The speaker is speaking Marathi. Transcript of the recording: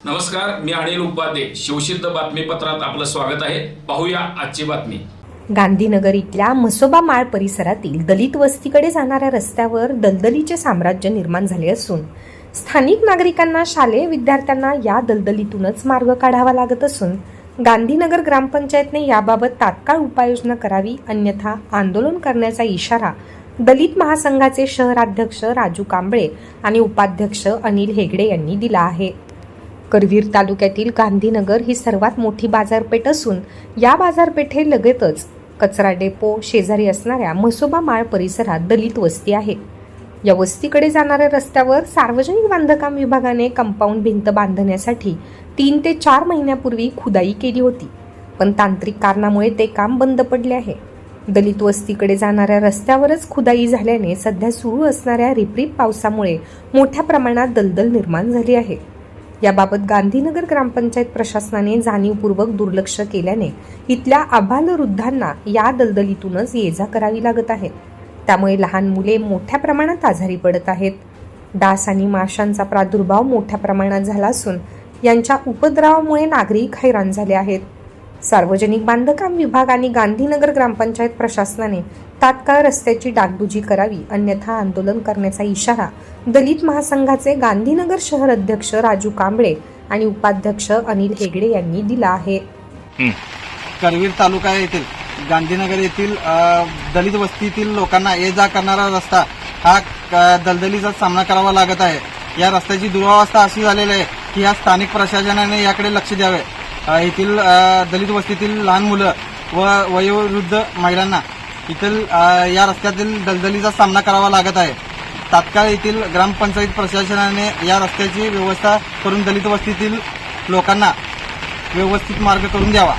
नमस्कार मी अनिल उपाध्ये. शिवसिद्ध बातमीपत्रात आपलं स्वागत आहे. पाहूया आजची बातमी. गांधीनगर इथल्या म्हसोबा माळ परिसरातील दलित वस्तीकडे जाणाऱ्या रस्त्यावर दलदलीचे साम्राज्य निर्माण झाले असून स्थानिक नागरिकांना शालेय विद्यार्थ्यांना या दलदलीतूनच मार्ग काढावा लागत असून गांधीनगर ग्रामपंचायतने याबाबत तात्काळ उपाययोजना करावी अन्यथा आंदोलन करण्याचा इशारा दलित महासंघाचे शहराध्यक्ष राजू कांबळे आणि उपाध्यक्ष अनिल हेगडे यांनी दिला आहे. करवीर तालुक्यातील गांधीनगर ही सर्वात मोठी बाजारपेठ असून या बाजारपेठेलगतच कचरा डेपो शेजारी असणाऱ्या म्हसोबा माळ परिसरात दलित वस्ती आहे. या वस्तीकडे जाणाऱ्या रस्त्यावर सार्वजनिक बांधकाम विभागाने कंपाऊंड भिंत बांधण्यासाठी तीन ते चार महिन्यापूर्वी खुदाई केली होती पण तांत्रिक कारणामुळे ते काम बंद पडले आहे. दलित वस्तीकडे जाणाऱ्या रस्त्यावरच खुदाई झाल्याने सध्या सुरू असणाऱ्या रिपरिप पावसामुळे मोठ्या प्रमाणात दलदल निर्माण झाली आहे. याबाबत गांधीनगर ग्रामपंचायत प्रशासनाने जाणीवपूर्वक दुर्लक्ष केल्याने इथल्या आबालवृद्धांना या दलदलीतूनच ये जा करावी लागत आहे. त्यामुळे लहान मुले मोठ्या प्रमाणात आजारी पडत आहेत. डास आणि माशांचा प्रादुर्भाव मोठ्या प्रमाणात झाला असून यांच्या उपद्रवामुळे नागरिक हैराण झाले आहेत. सार्वजनिक बांधकाम विभाग आणि गांधीनगर ग्रामपंचायत प्रशासनाने तात्काळ रस्त्याची डागडुजी करावी अन्यथा आंदोलन करण्याचा इशारा दलित महासंघाचे गांधीनगर शहर अध्यक्ष राजू कांबळे आणि उपाध्यक्ष अनिल हेगडे यांनी दिला आहे. करवीर तालुका येथील गांधीनगर येथील दलित वस्तीतील लोकांना ये जा करणारा रस्ता हा दलदलीचा सामना करावा लागत आहे. या रस्त्याची दुरावस्था अशी झालेली आहे की या स्थानिक प्रशासनाने याकडे लक्ष द्यावे. येथील दलित वस्तीतील लहान मुलं व वयोवृद्ध महिलांना येथील या रस्त्यातील दलदलीचा सामना करावा लागत आहे. तात्काळ येथील ग्रामपंचायत प्रशासनाने या रस्त्याची व्यवस्था करून दलित वस्तीतील लोकांना व्यवस्थित मार्ग करून द्यावा.